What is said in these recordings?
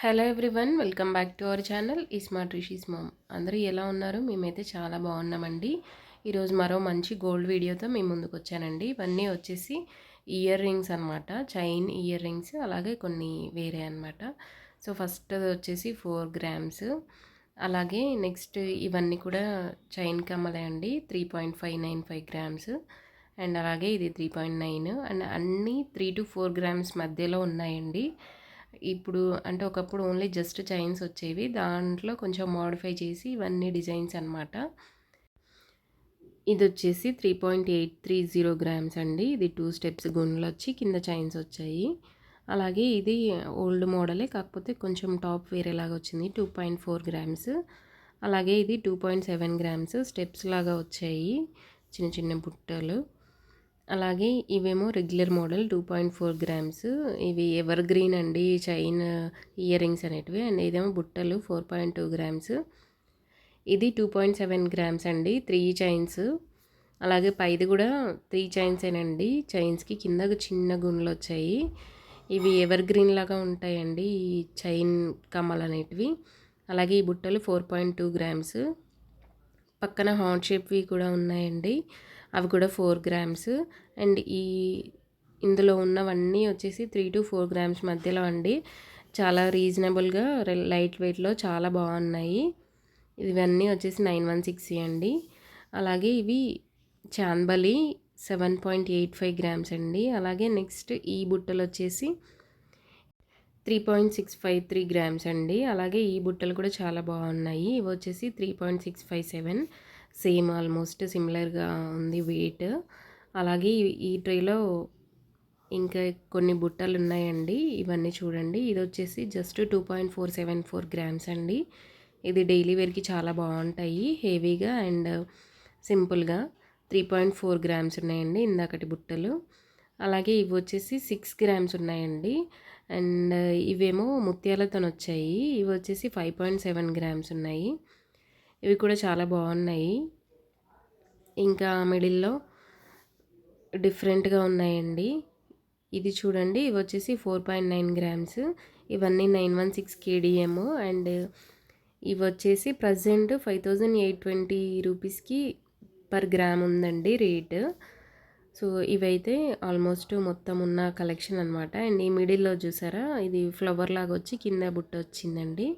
Hello everyone welcome back to our channel ఈ smart Rishi's mom. అందరూ ఎలా ఉన్నారు? మేమైతే చాలా బాగున్నామండి. ఈరోజు మరో మంచి గోల్డ్ వీడియోతో మేము ముందుకు వచ్చానండి. ఇవన్నీ వచ్చేసి ఇయర్ రింగ్స్ అనమాట చైన్ ఇయర్ రింగ్స్ అలాగే కొన్ని వేరే అనమాట సో ఫస్ట్ వచ్చేసి ఫోర్ గ్రామ్స్. అలాగే నెక్స్ట్ ఇవన్నీ కూడా చైన్ కమ్మలే అండి. Three point five nine five grams. And అలాగే ఇది త్రీ పాయింట్ నైన్. అండ్ అన్నీ త్రీ టు ఫోర్ గ్రామ్స్ మధ్యలో ఉన్నాయండి. ఇప్పుడు అంటే ఒకప్పుడు ఓన్లీ జస్ట్ చైన్స్ వచ్చేవి. దాంట్లో కొంచెం మోడిఫై చేసి ఇవన్నీ డిజైన్స్ అనమాట ఇది వచ్చేసి three point eight three zero grams అండి. ఇది టూ స్టెప్స్ గుండ్లు వచ్చి కింద చైన్స్ వచ్చాయి. అలాగే ఇది ఓల్డ్ మోడలే కాకపోతే కొంచెం టాప్ వేరేలాగా వచ్చింది టూ పాయింట్ ఫోర్ గ్రామ్స్. అలాగే ఇది two point seven grams steps లాగా వచ్చాయి చిన్న చిన్న బుట్టలు. అలాగే ఇవేమో regular model two point four grams. ఇవి ఎవర్ గ్రీన్ అండి చైన్ ఇయర్ రింగ్స్ అనేటివి. అండ్ ఇదేమో బుట్టలు ఫోర్ పాయింట్ టూ గ్రామ్స్. ఇది టూ పాయింట్ సెవెన్ గ్రామ్స్ అండి త్రీ చైన్స్. అలాగే పైది కూడా త్రీ చైన్సేనండి చైన్స్కి కింద చిన్న గుండ్లు వచ్చాయి. ఇవి ఎవర్ గ్రీన్ లాగా ఉంటాయండి ఈ చైన్ కమ్మలు అనేటివి. అలాగే ఈ బుట్టలు ఫోర్ పాయింట్ టూ గ్రామ్స్. పక్కన హార్ట్ షేప్వి కూడా ఉన్నాయండి. అవి కూడా ఫోర్ గ్రామ్స్. అండ్ ఈ ఇందులో ఉన్నవన్నీ వచ్చేసి త్రీ టు ఫోర్ గ్రామ్స్ మధ్యలో అండి. చాలా రీజనబుల్గా లైట్ వెయిట్లో చాలా బాగున్నాయి. ఇవన్నీ వచ్చేసి నైన్ వన్ సిక్స్ అండి. అలాగే ఇవి చాంబలి seven point eight five grams అండి. అలాగే నెక్స్ట్ ఈ బుట్టలు వచ్చేసి three point six five three grams అండి. అలాగే ఈ బుట్టలు కూడా చాలా బాగున్నాయి. ఇవి వచ్చేసి three point six five seven. Same almost సిమిలర్గా ఉంది వెయిట్. అలాగే ఈ ట్రేలో ఇంకా కొన్ని బుట్టలు ఉన్నాయండి ఇవన్నీ చూడండి. ఇది వచ్చేసి just two point four seven four grams అండి. ఇది డైలీ వేర్కి చాలా బాగుంటాయి. హెవీగా అండ్ సింపుల్గా త్రీ పాయింట్ ఫోర్ గ్రామ్స్ ఉన్నాయండి ఇందాకటి బుట్టలు. అలాగే ఇవి వచ్చేసి సిక్స్ గ్రామ్స్ ఉన్నాయండి. అండ్ ఇవేమో ముత్యాలతో వచ్చాయి ఇవి వచ్చేసి ఫైవ్ పాయింట్ సెవెన్ గ్రామ్స్ ఉన్నాయి. ఇవి కూడా చాలా బాగున్నాయి. ఇంకా మిడిల్లో డిఫరెంట్గా ఉన్నాయండి. ఇది చూడండి ఇవి వచ్చేసి ఫోర్ పాయింట్ నైన్ గ్రామ్స్. ఇవన్నీ nine one six KDM and ఇవి వచ్చేసి present five thousand eight twenty రూపీస్కి పర్ గ్రామ్ ఉందండి రేట్. సో ఇవైతే ఆల్మోస్ట్ మొత్తం ఉన్న కలెక్షన్ అనమాట అండ్ ఈ మిడిల్లో చూసారా ఇది ఫ్లవర్ లాగా వచ్చి కింద బుట్ట వచ్చిందండి.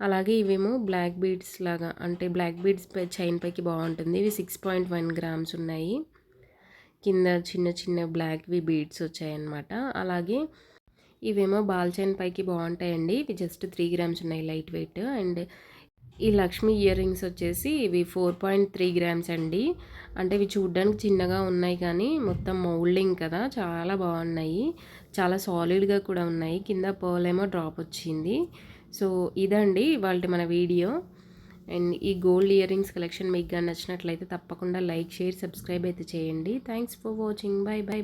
అలాగే ఇవేమో బ్లాక్ బీడ్స్ లాగా అంటే బ్లాక్ బీడ్స్ చైన్ పైకి బాగుంటుంది. ఇవి సిక్స్ పాయింట్ వన్ గ్రామ్స్ ఉన్నాయి. కింద చిన్న చిన్న బ్లాక్వి బీడ్స్ వచ్చాయన్నమాట. అలాగే ఇవేమో బాల్ చైన్ పైకి బాగుంటాయండి. ఇవి జస్ట్ త్రీ గ్రామ్స్ ఉన్నాయి లైట్ వెయిట్ అండ్ ఈ లక్ష్మి ఇయర్ రింగ్స్ వచ్చేసి ఇవి ఫోర్ పాయింట్ త్రీ గ్రామ్స్ అండి. అంటే ఇవి చూడ్డానికి చిన్నగా ఉన్నాయి కానీ మొత్తం మౌల్డింగ్ కదా చాలా బాగున్నాయి. చాలా సాలిడ్గా కూడా ఉన్నాయి. కింద పర్ల్ ఏమో డ్రాప్ వచ్చింది. సో ఇదండి వాళ్ళ మన వీడియో. అండ్ ఈ గోల్డ్ ఇయర్ రింగ్స్ కలెక్షన్ మీకు నచ్చినట్లయితే తప్పకుండా లైక్ షేర్ సబ్స్క్రైబ్ అయితే చేయండి. Thanks for watching. Bye bye.